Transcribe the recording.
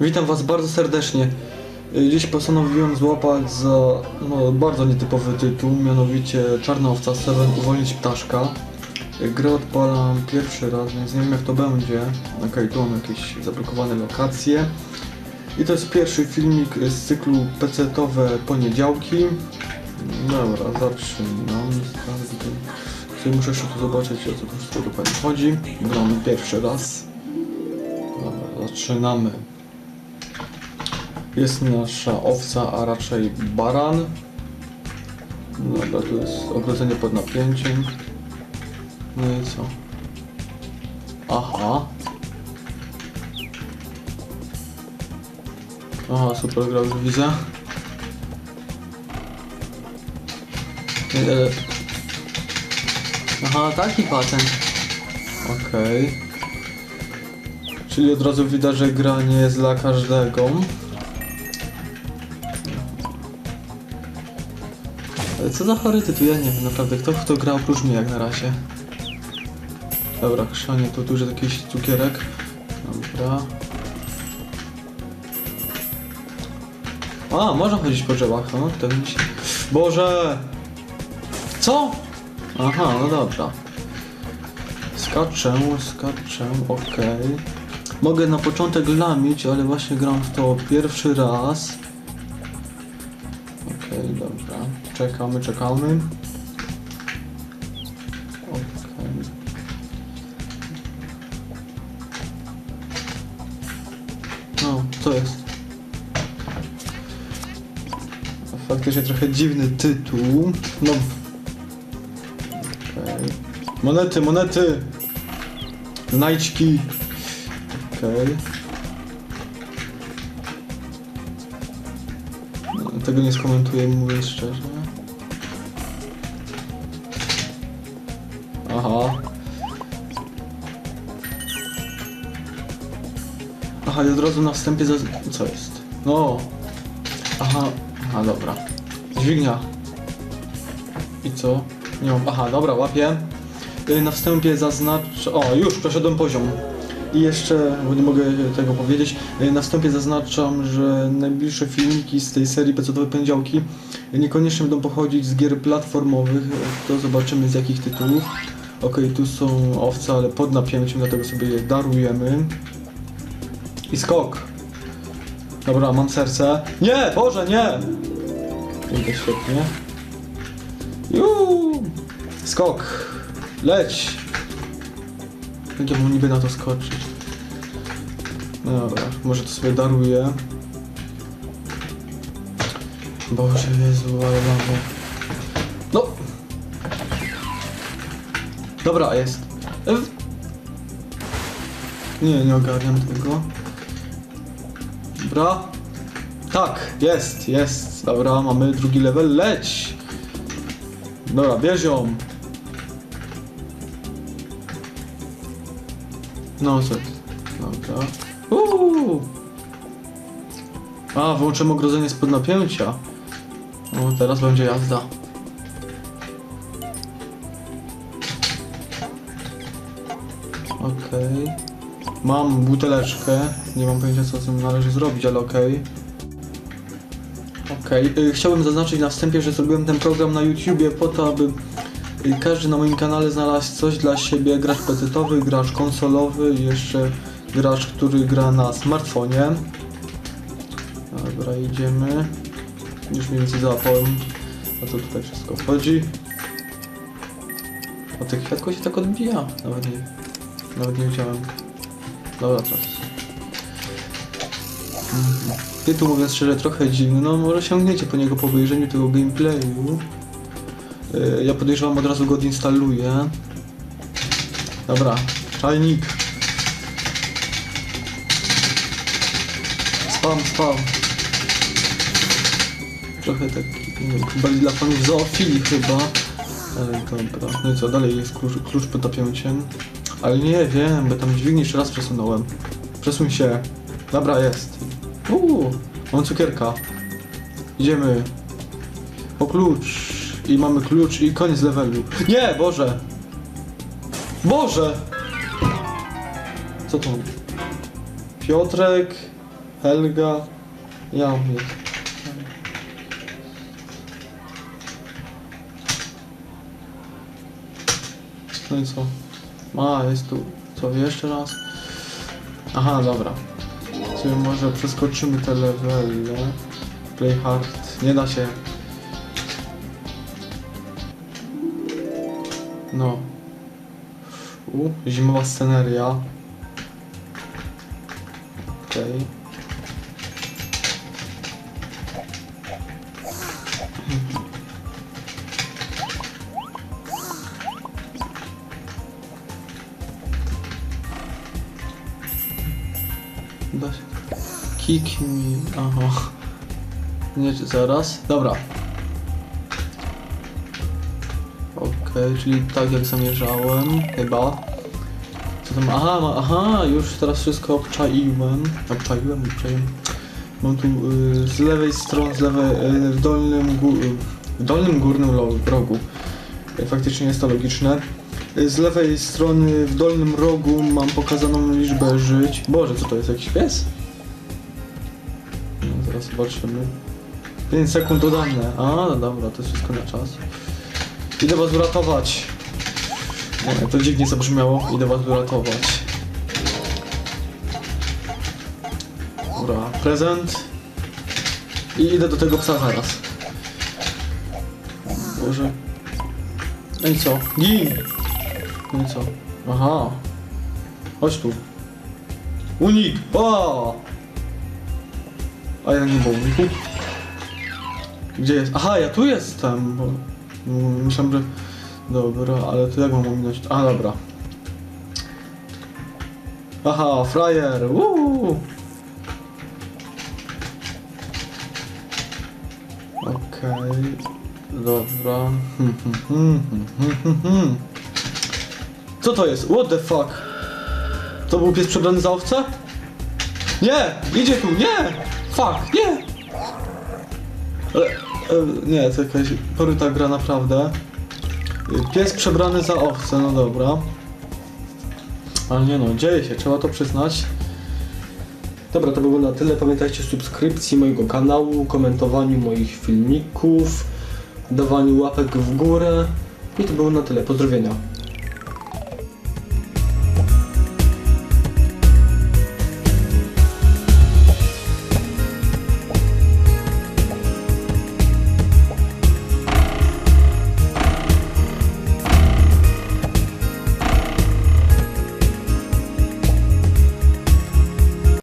Witam Was bardzo serdecznie. Y, Dziś postanowiłem złapać za no, bardzo nietypowy tytuł, mianowicie Czarna Owca 7 Uwolnić Ptaszka. Y, Grę odpalam pierwszy raz, więc nie wiem jak to będzie. Okej, tu mam jakieś zablokowane lokacje. I to jest pierwszy filmik z cyklu PC-towe poniedziałki. Dobra, zaczynam. Sobie muszę jeszcze tu zobaczyć o co tu dokładnie chodzi. Gramy pierwszy raz. Dobra, zaczynamy. Jest nasza owca, a raczej baran. Dobra, tu jest ogrodzenie pod napięciem. No i co? Aha. Aha, super gra, już widzę. Eee. Aha, taki patent. Okej. Czyli od razu widać, że gra nie jest dla każdego. Co za chory tytuł, ja nie wiem naprawdę, kto w to gra oprócz mnie jak na razie. Dobra, chrzanie, to jest jakiś cukierek. Dobra. A, można chodzić po drzewach, no to się... Boże! Co? Aha, no dobra. Skaczę, skaczę, okej. Mogę na początek lamić, ale właśnie gram w to pierwszy raz. Czekamy, czekamy. Co jest? Faktycznie trochę dziwny tytuł. No. Okej. Monety, monety! Znajdźki! Okej. No, Tego nie skomentuję, mówiąc szczerze. Aha. Aha, i od razu na wstępie zaz... Co jest? No. Aha. Aha, dobra. Dźwignia. I co? Nie mam. Aha, dobra, łapię. Y, Na wstępie zaznaczę. O, już przeszedłem poziom. I jeszcze, bo nie mogę tego powiedzieć, y, na wstępie zaznaczam, że najbliższe filmiki z tej serii PC-owe poniedziałki niekoniecznie będą pochodzić z gier platformowych. To zobaczymy z jakich tytułów. Okej, tu są owce, ale pod napięciem, dlatego sobie je darujemy. I skok. Dobra, mam serce. Nie, Boże, nie! Idę świetnie. Juu! Skok! Leć! Jak ja mam niby na to skoczyć? No Dobra, może to sobie daruję. Boże Jezu, ale mamy... Dobra, jest. Nie, nie ogarniam tego. Dobra. Tak, jest, jest. Dobra, mamy drugi level. Leć! Dobra, bierz ją. No co? Dobra. Uuu. A, wyłączymy ogrodzenie spod napięcia. O, teraz będzie jazda. Okej. Mam buteleczkę. Nie mam pojęcia co z tym należy zrobić, ale okej. Okej, y, chciałbym zaznaczyć na wstępie, że zrobiłem ten program na YouTubie po to, aby y, każdy na moim kanale znalazł coś dla siebie. Gracz pecetowy, gracz konsolowy jeszcze gracz, który gra na smartfonie. Dobra, idziemy. Już mniej więcej załapałem, o co tutaj wszystko chodzi. O tych kwiatków się tak odbija. Nawet nie, nawet nie wiedziałem. Dobra, teraz. Mhm. Tytuł mówiąc szczerze trochę dziwny, no może sięgniecie po niego po obejrzeniu tego gameplayu. Yy, ja podejrzewam od razu go odinstaluję. Dobra, czajnik. Spam, spam. Trochę taki, nie wiem, chyba dla fanów zoofilii chyba. Ale dobra, no i co, dalej jest klucz, klucz pod napięciem. Ale nie wiem, bo tam dźwignię jeszcze raz przesunąłem. Przesuń się. Dobra, jest. Uuu, mam cukierka. Idziemy. Po klucz. I mamy klucz i koniec levelu. Nie, Boże! Boże! Co to? Piotrek. Helga. Ja mówię. No i co? A, jest tu. Co, jeszcze raz? Aha, dobra. Czyli może przeskoczymy te levele. Play hard. Nie da się. No. U, zimowa sceneria. Okej. Da się. Kick me. Aha. Nie, zaraz. Dobra. Okej, czyli tak jak zamierzałem, chyba. Co tam? Aha, aha, już teraz wszystko obczaiłem. Obczaiłem, obczaiłem. Mam tu y, z lewej strony, z lewej, y, w dolnym, gó, w dolnym górnym rogu. Y, faktycznie jest to logiczne. Y, z lewej strony, w dolnym rogu mam pokazaną liczbę żyć. Boże, co to jest, jakiś pies? No, zaraz zobaczymy. 5 sekund dodane. A, no dobra, to jest wszystko na czas. Idę was uratować. Nie, to dziwnie zabrzmiało. Idę was uratować. Dobra, prezent. I idę do tego psa zaraz. Boże. No i co? Gin! Co? Aha. Chodź tu. Unik! O! A ja nie mam uniku. Gdzie jest? Aha, ja tu jestem, bo... Myślałem, że... Dobra, ale to jak mam ominąć? A, dobra. Aha, frajer! Woo! Okej, dobra. Co to jest? What the fuck? To był pies przebrany za owce? Nie! Idzie tu, nie! Fuck, nie! E, e, nie, to jakaś poryta gra naprawdę. Pies przebrany za owce, no dobra. Ale nie no, dzieje się, trzeba to przyznać. Dobra, to było na tyle. Pamiętajcie o subskrypcji mojego kanału, komentowaniu moich filmików, dawaniu łapek w górę. I to było na tyle. Pozdrowienia.